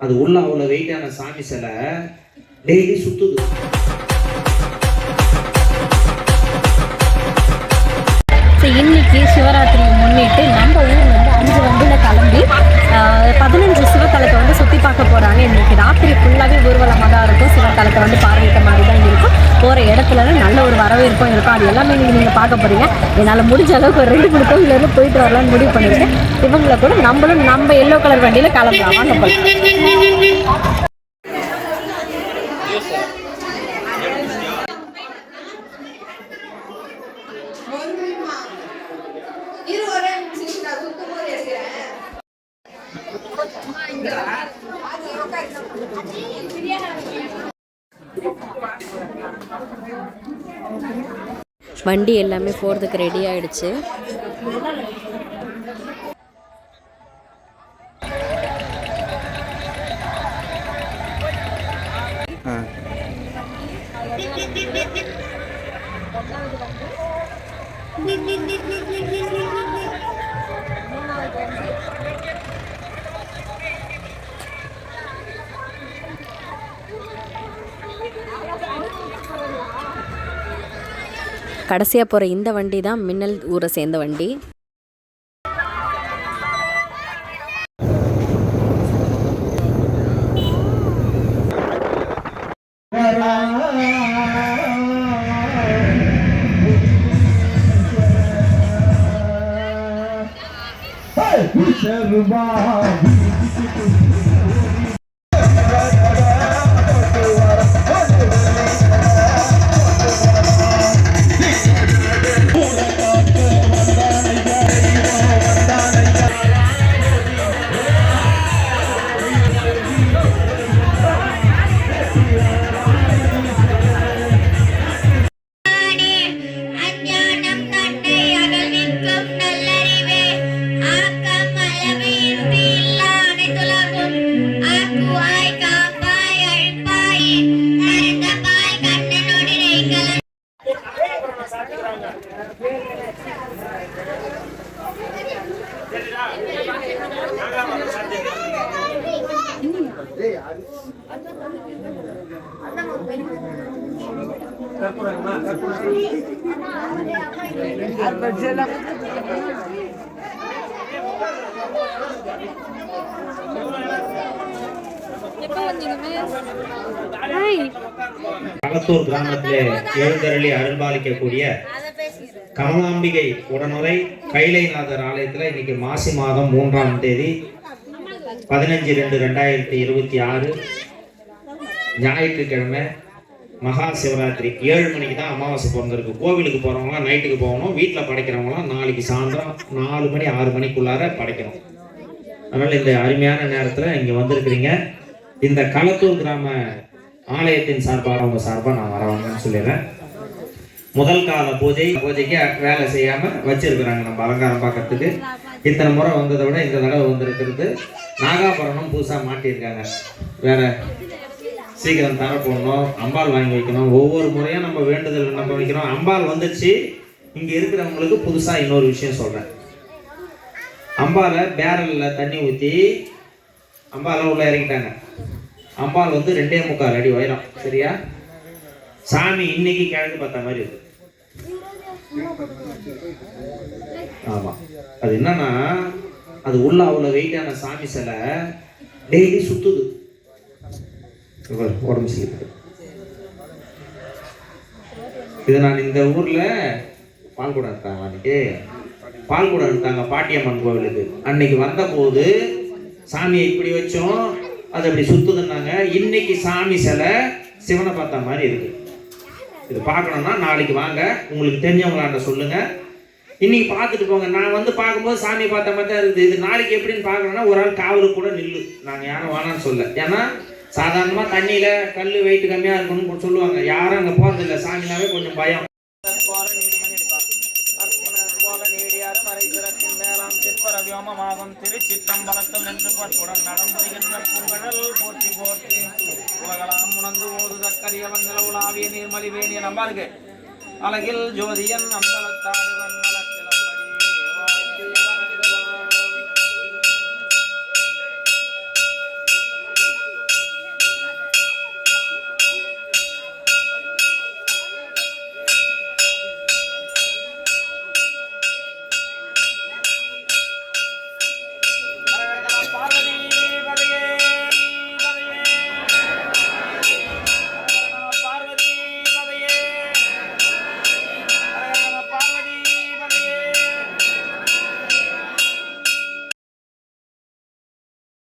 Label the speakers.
Speaker 1: அது உள்ள அவ்வளோ வெயிட்டான சாமி சிலை டெய்லி சுத்துது.
Speaker 2: இன்னைக்கு சிவராத்திரி போகிற நல்ல ஒரு வரவேற்பும் இருக்கும். அது எல்லாமே நீங்கள் நீங்கள் பார்க்க போகிறீங்க என்னால் முடிஞ்ச அளவுக்கு ஒரு ரெண்டு மூணு கோவிலேருந்து போயிட்டு வரலாம்னு முடிவு பண்ணியிருக்கேன். இவங்களை கூட நம்மளும் நம்ம எல்லோ கலர் வண்டியில் கிளம்பலாம். வாங்க போகலாம் வண்டி எல்லாமே போகிறதுக்கு ரெடி ஆயிடுச்சு. கடைசியாக போகிற இந்த வண்டி தான் மின்னல் ஊரை சேர்ந்த வண்டி.
Speaker 3: அஞ்ஞானம்
Speaker 1: களத்தூர் கிராமத்திலே எழுந்தருளி அருள்பாலிக்கக்கூடிய கமலாம்பிகை உடனுரை கைலைநாதர் ஆலயத்தில் இன்னைக்கு மாசி மாதம் மூன்றாம் தேதி பதினஞ்சு ரெண்டு ரெண்டாயிரத்தி இருபத்தி ஆறு ஞாயிற்றுக்கிழமை மகா சிவராத்திரி ஏழு மணிக்கு தான் அமாவாசை பிறந்திருக்கு. கோவிலுக்கு போகிறவங்களாம் நைட்டுக்கு போகணும். வீட்டில் படைக்கிறவங்களாம் நாளைக்கு சாயந்தரம் நாலு மணி ஆறு மணிக்குள்ளார படைக்கணும். அதனால் இந்த அருமையான நேரத்தில் இங்கே வந்திருக்கிறீங்க. இந்த களத்தூர் கிராம ஆலயத்தின் சார்பாக அவங்க சார்பாக நான் வரவங்கன்னு சொல்லிடுறேன். முதல் கால பூஜை பூஜைக்கு வேலை செய்யாமல் வச்சிருக்கிறாங்க நம்ம அலங்காரம் பார்க்கறதுக்கு. இத்தனை முறை வந்ததை விட இந்த தடவை வந்திருக்கிறது. நாகாபரணம் புதுசாக மாட்டியிருக்காங்க. வேற சீக்கிரம் தர போடணும் அம்பாள் வாங்கி வைக்கணும். ஒவ்வொரு முறையும் நம்ம வேண்டுதல் நம்ம வைக்கிறோம். அம்பாள் வந்துச்சு. இங்கே இருக்கிறவங்களுக்கு புதுசாக இன்னொரு விஷயம் சொல்கிறேன் அம்பாலை பேரலில் தண்ணி ஊற்றி அம்பாலை உள்ளே இறங்கிட்டாங்க அம்பாள் வந்து ரெண்டே முக்கால் அடி உயரம். சரியா? சாமி இன்னைக்கு கிழக்கு பார்த்த மாதிரி இருக்கு. ஆமா. அது என்னன்னா அது உள்ள அவ்வளோ வெயிட்டான சாமி சிலை டெய்லி சுத்துது. உடம்பு சரியில்லை. இது நான் இந்த ஊரில் பால்குடம் எடுத்தாங்க அன்னைக்கு. பால்குடம் எடுத்தாங்க பாட்டியம்மன் கோவிலுக்கு. அன்னைக்கு வந்தபோது சாமியை இப்படி வச்சோம் அது அப்படி சுத்துதுன்னாங்க. இன்னைக்கு சாமி சிலை சிவனை பார்த்த மாதிரி இருக்கு. இது பார்க்கணும்னா நாளைக்கு வாங்க. உங்களுக்கு தெரிஞ்சவங்களாண்ட சொல்லுங்க. இன்னைக்கு பார்த்துட்டு போங்க. நான் வந்து பார்க்கும்போது சாமி பார்த்த மாதிரி தான் இருக்குது. இது நாளைக்கு எப்படின்னு பார்க்கணும்னா ஒரு ஆள் காவலுக்கு கூட நில்லு. நாங்கள் யாரும் வேணாம்னு சொல்ல. ஏன்னா சாதாரணமாக தண்ணியில் கல் வெயிட் கம்மியாக இருக்கணும்னு சொல்லுவாங்க. யாரும் அங்கே போகிறதில்ல சாமினாவே கொஞ்சம் பயம்.
Speaker 4: திருச்சிற்றம்பலத்தில் திருச்சிற்றம்பலத்தில் நின்று பற்புடன் நடந்துகின்ற பூங்கடல் போற்றி போற்றி உலகலாம் உணர்ந்து ஓதுதற்கரிய வந்தல உலாவிய நீர்மலி வேணிய நம்பாருக்கு அழகில் ஜோதியன் அம்பலத்தாடுவன்